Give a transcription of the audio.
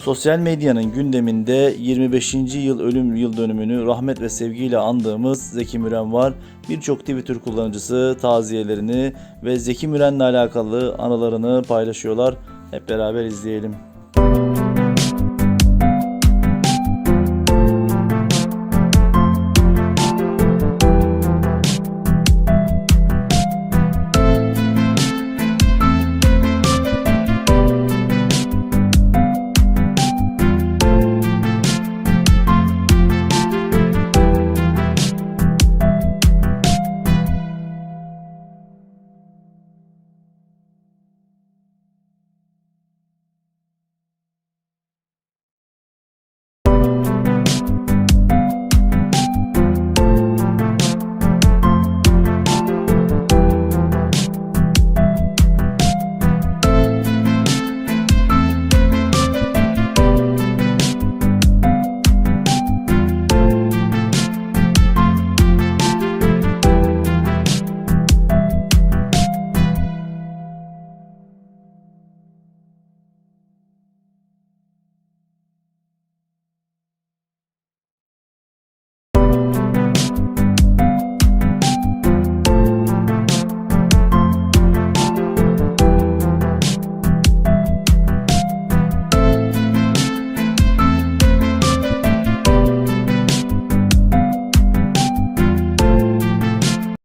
Sosyal medyanın gündeminde 25. yıl ölüm yıl dönümünü rahmet ve sevgiyle andığımız Zeki Müren var. Birçok Twitter kullanıcısı taziyelerini ve Zeki Müren'le alakalı anılarını paylaşıyorlar. Hep beraber izleyelim.